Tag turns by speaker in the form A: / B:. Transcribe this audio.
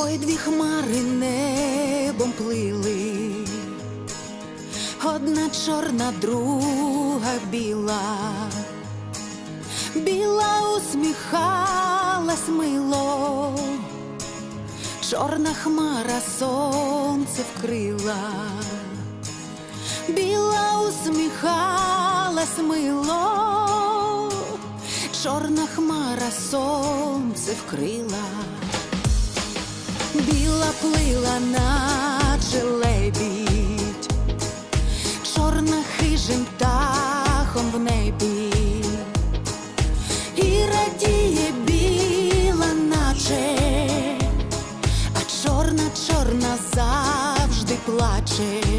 A: Ой, дві хмари небом плили, одна чорна, друга біла, біла усміхалась мило, чорна хмара сонце вкрила, біла усміхалась мило, чорна хмара сонце вкрила. Біла плила, наче лебідь, чорна хижим птахом в небі, і радіє біла, наче, а чорна, чорна завжди плаче.